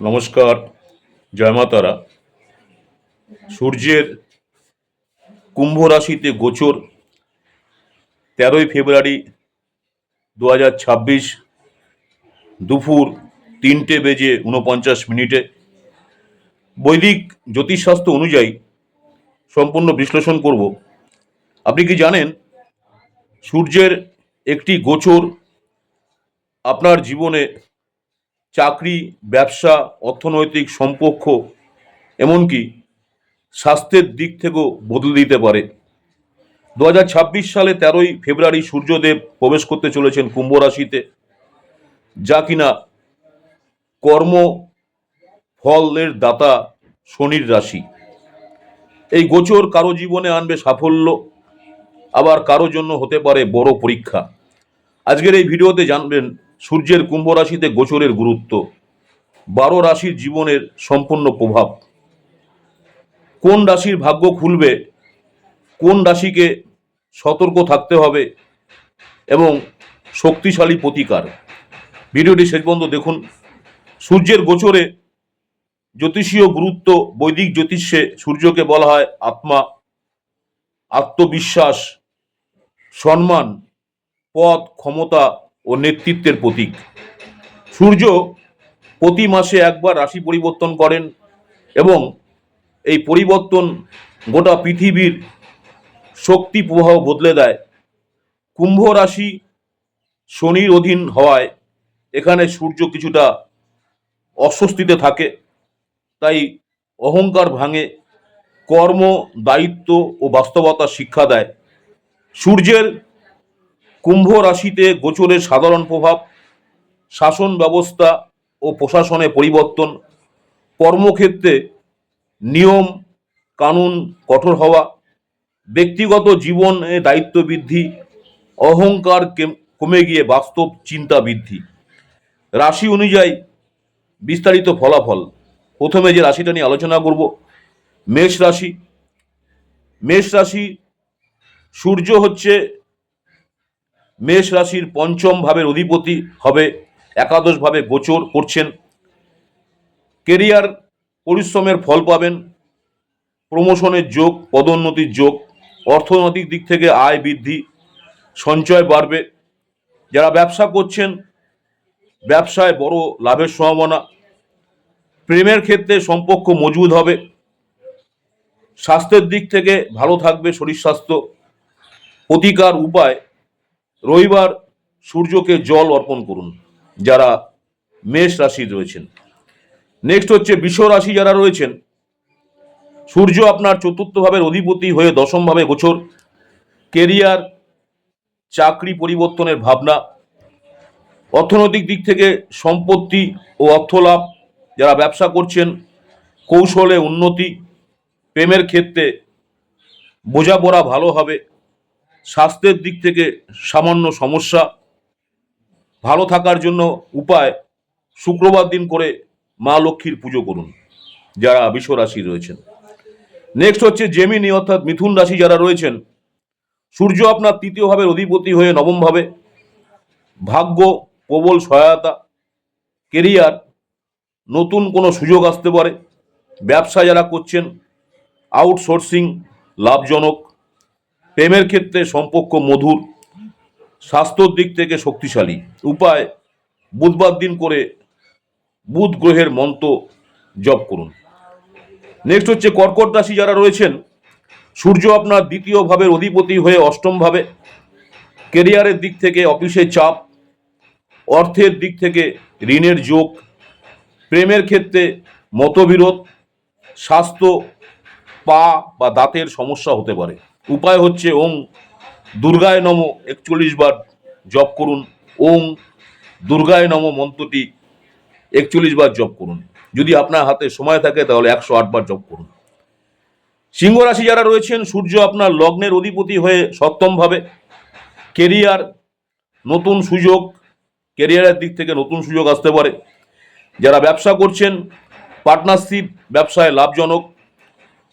নমস্কার, জয় মা সূর্যের কুম্ভ রাশিতে গোচর তেরোই ফেব্রুয়ারি দু হাজার ছাব্বিশ দুপুর তিনটে বেজে উনপঞ্চাশ মিনিটে। বৈদিক জ্যোতিষশাস্ত্র অনুযায়ী সম্পূর্ণ বিশ্লেষণ করব। আপনি কি জানেন, সূর্যের একটি গোচর আপনার জীবনে চাকরি, ব্যবসা, অর্থনৈতিক সম্পর্ক, এমনকি স্বাস্থ্যের দিক থেকেও বদলে দিতে পারে। দু হাজার ছাব্বিশ সালে তেরোই ফেব্রুয়ারি সূর্যদেব প্রবেশ করতে চলেছেন কুম্ভ রাশিতে, যা কিনা কর্ম ফলের দাতা শনির রাশি। এই গোচর কারও জীবনে আনবে সাফল্য, আবার কারও জন্য হতে পারে বড় পরীক্ষা। আজকের এই ভিডিওতে জানবেন সূর্যের কুম্ভ রাশিতে গোচরের গুরুত্ব। বারো রাশির জীবনের সম্পূর্ণ প্রভাব। কোন রাশির ভাগ্য খুলবে, কোন রাশিকে সতর্ক থাকতে হবে এবং শক্তিশালী প্রতিকার। ভিডিওটি শেষ পর্যন্ত দেখুন। সূর্যের গোচরে জ্যোতিষীয় গুরুত্ব, বৈদিক জ্যোতিষে সূর্যকে বলা হয় আত্মা, আত্মবিশ্বাস, সম্মান পদ ক্ষমতা ও নেতৃত্বের প্রতীক। সূর্য প্রতি মাসে একবার রাশি পরিবর্তন করেন এবং এই পরিবর্তন গোটা পৃথিবীর শক্তি প্রবাহ বদলে দেয়। কুম্ভ রাশি শনির অধীন হওয়ায় এখানে সূর্য কিছুটা অস্বস্তিতে থাকে, তাই অহংকার ভাঙে, কর্ম, দায়িত্ব ও বাস্তবতা শিক্ষা দেয়। সূর্যের কুম্ভ রাশিতে গোচরের সাধারণ প্রভাব, শাসন ব্যবস্থা ও প্রশাসনে পরিবর্তন, কর্মক্ষেত্রে নিয়ম, কানুন কঠোর হওয়া, ব্যক্তিগত জীবনে দায়িত্ব বৃদ্ধি, অহংকার কমে গিয়ে বাস্তব চিন্তা বৃদ্ধি। রাশি অনুযায়ী বিস্তারিত ফলাফল। প্রথমে যে রাশিটা নিয়ে আলোচনা করব, মেষ রাশি। মেষ রাশি সূর্য হচ্ছে মেষ রাশির পঞ্চম ভাবের অধিপতি হবে, একাদশ ভাবে গোচর করছেন। কেরিয়ার পরিশ্রমের ফল পাবেন, প্রমোশনের যোগ, পদোন্নতির যোগ, অর্থনৈতিক দিক থেকে আয় বৃদ্ধি, সঞ্চয় বাড়বে। যারা ব্যবসা করছেন, ব্যবসায় বড় লাভের সম্ভাবনা। প্রেমের ক্ষেত্রে সম্পর্ক মজবুত হবে। স্বাস্থ্যের দিক থেকে ভালো থাকবে শরীর স্বাস্থ্য। প্রতিকার উপায় রবিবার সূর্যকে জল অর্পণ করুন, যারা মেষ রাশি রয়েছেন। নেক্সট হচ্ছে বিশ্ব রাশি যারা রয়েছেন, সূর্য আপনার চতুর্থ ভাবের অধিপতি হয়ে দশম ভাবে গোচর। কেরিয়ার চাকরি পরিবর্তনের ভাবনা, অর্থনৈতিক দিক থেকে সম্পত্তি ও অর্থলাভ যারা ব্যবসা করছেন, কৌশলে উন্নতি, প্রেমের ক্ষেত্রে বোঝাপড়া ভালো হবে। স্বাস্থ্যের দিক থেকে সামান্য সমস্যা। ভালো থাকার জন্য উপায় শুক্রবার দিন করে মা লক্ষ্মীর পুজো করুন, যারা বিশ্ব রাশি রয়েছেন। নেক্সট হচ্ছে জেমিনি অর্থাৎ মিথুন রাশি যারা রয়েছেন, সূর্য আপনার তৃতীয় ভাবের অধিপতি হয়ে নবমভাবে ভাগ্য, প্রবল সহায়তা কেরিয়ার নতুন কোনো সুযোগ আসতে পারে। ব্যবসা যারা করছেন আউটসোর্সিং লাভজনক। প্রেমের ক্ষেত্রে সম্পর্ক মধুর, স্বাস্থ্যর দিক থেকে শক্তিশালী। উপায়, বুধবার দিন করে বুধ গ্রহের মন্ত্র জপ করুন। নেক্সট হচ্ছে কর্কট রাশি যারা রয়েছেন, সূর্য আপনার দ্বিতীয় ভাবের অধিপতি হয়ে অষ্টম ভাবে কেরিয়ারের দিক থেকে অফিসে চাপ, অর্থের দিক থেকে ঋণের যোগ, প্রেমের ক্ষেত্রে মতবিরোধ, স্বাস্থ্য, পা বা দাঁতের সমস্যা হতে পারে। উপায় হচ্ছে ওং দুর্গায় নম একচল্লিশ বার জপ করুন। ওং দুর্গায় নম মন্ত্রটি একচল্লিশ বার জপ করুন। যদি আপনার হাতে সময় থাকে তাহলে একশো বার জপ করুন। সিংহ রাশি যারা রয়েছেন, সূর্য আপনার লগ্নের অধিপতি হয়ে সপ্তম ভাবে। কেরিয়ার নতুন সুযোগ, কেরিয়ারের দিক থেকে নতুন সুযোগ আসতে পারে। যারা ব্যবসা করছেন, পার্টনারশিপ, ব্যবসায় লাভজনক।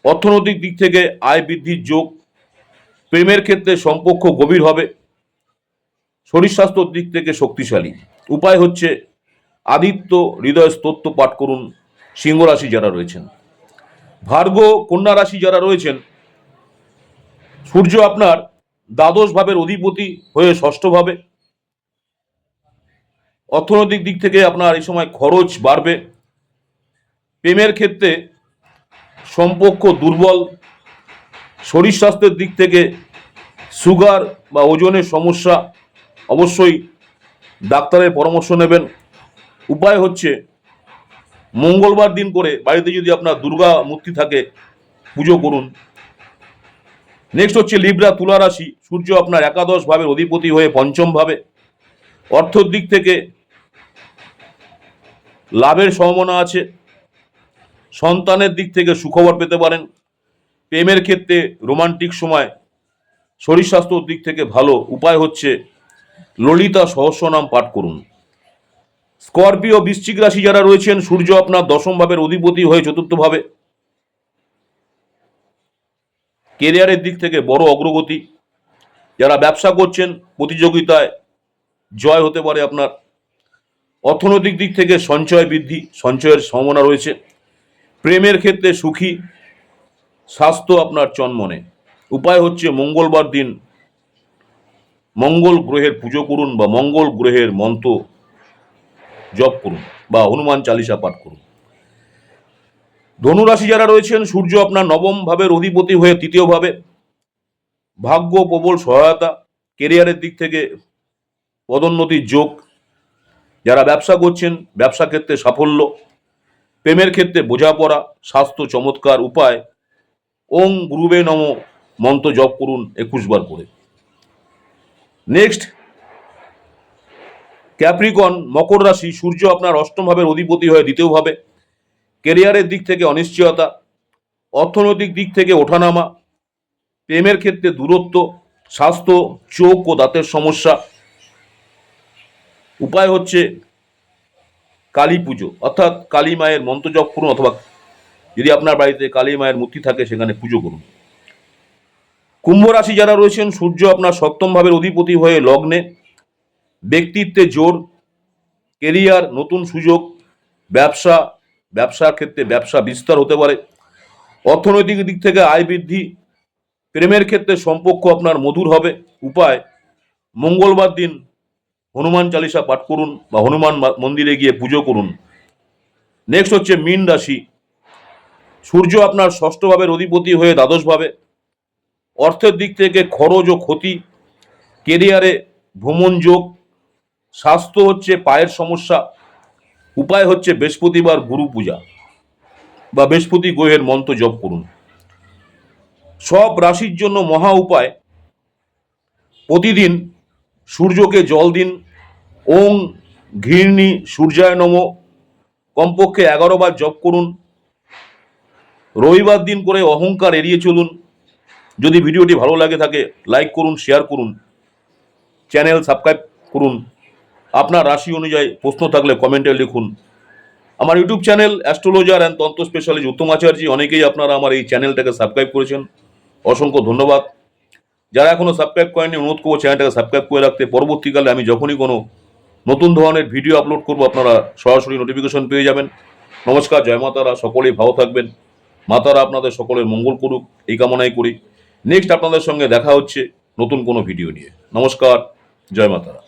অর্থনৈতিক দিক থেকে আয় বৃদ্ধির যোগ। প্রেমের ক্ষেত্রে সম্পর্ক গভীর হবে। শরীর স্বাস্থ্যর দিক থেকে শক্তিশালী। উপায় হচ্ছে আদিত্য হৃদয় স্তোত্র পাঠ করুন সিংহ রাশি যারা রয়েছেন। ভার্গ কন্যা রাশি যারা রয়েছেন, সূর্য আপনার দ্বাদশ ভাবের অধিপতি হয়ে ষষ্ঠ ভাবে। অর্থনৈতিক দিক থেকে আপনার এই সময় খরচ বাড়বে। প্রেমের ক্ষেত্রে সম্পর্ক দুর্বল শরীর স্বাস্থ্যের দিক থেকে সুগার বা ওজনের সমস্যা অবশ্যই ডাক্তারের পরামর্শ নেবেন। উপায় হচ্ছে মঙ্গলবার দিন করে বাড়িতে যদি আপনার দুর্গা মূর্তি থাকে, পুজো করুন। নেক্সট হচ্ছে লিব্রা তুলা রাশি। সূর্য আপনার একাদশ ভাবের অধিপতি হয়ে পঞ্চম ভাবে। অর্থর দিক থেকে লাভের সম্ভাবনা আছে। সন্তানের দিক থেকে সুখবর পেতে পারেন। প্রেমের ক্ষেত্রে রোমান্টিক সময় শরীর স্বাস্থ্যর দিক থেকে ভালো উপায় হচ্ছে ললিতা সহস্রনাম পাঠ করুন। স্করপিও বৃশ্চিক রাশি যারা রয়েছেন, সূর্য আপনার দশম ভাবের অধিপতি হয়ে চতুর্থ ভাবে। কেরিয়ারের দিক থেকে বড় অগ্রগতি। যারা ব্যবসা করছেন, প্রতিযোগিতায় জয় হতে পারে আপনার। অর্থনৈতিক দিক থেকে সঞ্চয় বৃদ্ধি, সঞ্চয়ের সম্ভাবনা রয়েছে। প্রেমের ক্ষেত্রে সুখী স্বাস্থ্য আপনার চনমনে। উপায় হচ্ছে মঙ্গলবার দিন মঙ্গল গ্রহের পুজো করুন বা মঙ্গল গ্রহের মন্ত্র জপ করুন বা হনুমান চালিসা পাঠ করুন। ধনুরাশি যারা রয়েছেন, সূর্য আপনার নবম ভাবের অধিপতি হয়ে তৃতীয় ভাবে। ভাগ্য প্রবল সহায়তা, কেরিয়ারের দিক থেকে পদোন্নতির যোগ। যারা ব্যবসা করছেন, ব্যবসা ক্ষেত্রে সাফল্য। প্রেমের ক্ষেত্রে বোঝাপড়া, স্বাস্থ্য চমৎকার উপায়। ওং গুরুবে নম, মন্ত্র জপ করুন একুশ বার করে। নেক্সট ক্যাপ্রিকন মকর রাশি, সূর্য আপনার অষ্টম ভাবের অধিপতি হয়ে দ্বিতীয় ভাবে। কেরিয়ারের দিক থেকে অনিশ্চয়তা, অর্থনৈতিক দিক থেকে ওঠানামা, প্রেমের ক্ষেত্রে দূরত্ব, স্বাস্থ্য, চোখ ও দাঁতের সমস্যা। উপায় হচ্ছে কালী পুজো, অর্থাৎ কালী মায়ের মন্ত্র জপ করুন অথবা যদি আপনার বাড়িতে কালী মায়ের মূর্তি থাকে, সেখানে পুজো করুন। কুম্ভ রাশি যারা রয়েছেন, সূর্য আপনার সপ্তম ভাবের অধিপতি হয়ে লগ্নে, ব্যক্তিত্বে জোর, কেরিয়ার, নতুন সুযোগ, ব্যবসা, ব্যবসার ক্ষেত্রে ব্যবসা বিস্তার হতে পারে। অর্থনৈতিক দিক থেকে আয় বৃদ্ধি, প্রেমের ক্ষেত্রে সম্পর্ক আপনার মধুর হবে। উপায়, মঙ্গলবার দিন হনুমান চালিসা পাঠ করুন বা হনুমান মন্দিরে গিয়ে পুজো করুন। নেক্সট হচ্ছে মীন রাশি। সূর্য আপনার ষষ্ঠ ভাবের অধিপতি হয়ে দ্বাদশভাবে। অর্থের দিক থেকে খরচ ও ক্ষতি, কেরিয়ারে ভ্রমণ যোগ, স্বাস্থ্য হচ্ছে পায়ের সমস্যা, উপায় হচ্ছে বৃহস্পতিবার গুরু পূজা বা বৃহস্পতি গ্রহের মন্ত্র জপ করুন। সব রাশির জন্য মহা উপায়, প্রতিদিন সূর্যকে জল দিন ওং ঘৃণী, সূর্যায় নম, কমপক্ষে এগারো বার জপ করুন। রবিবার দিন করে অহংকার এড়িয়ে চলুন। যদি ভিডিওটি ভালো লাগে থাকে লাইক করুন শেয়ার করুন চ্যানেল সাবস্ক্রাইব করুন। আপনার রাশি অনুযায়ী প্রশ্ন থাকলে কমেন্টে লিখুন। আমার YouTube channel astrologer and tantra specialist Uttam Acharya, অনেকেই আপনারা আমার এই চ্যানেলটাকে সাবস্ক্রাইব করেছেন। অসংখ্য ধন্যবাদ। যারা এখনও সাবস্ক্রাইব করেনি অনুরোধ করব চ্যানেলটাকে সাবস্ক্রাইব করে রাখতে। পরবর্তীকালে আমি যখনই কোনো নতুন ধরনের ভিডিও আপলোড করব, আপনারা সরাসরি নোটিফিকেশন পেয়ে যাবেন। নমস্কার, জয় মাতারা, সকলেই ভালো থাকবেন। মাতারা আপনাদের সকলের মঙ্গল করুক, এই কামনাই করি। নেক্সট আপনাদের সঙ্গে দেখা হচ্ছে নতুন কোনো ভিডিও নিয়ে। নমস্কার, জয় মাতারা।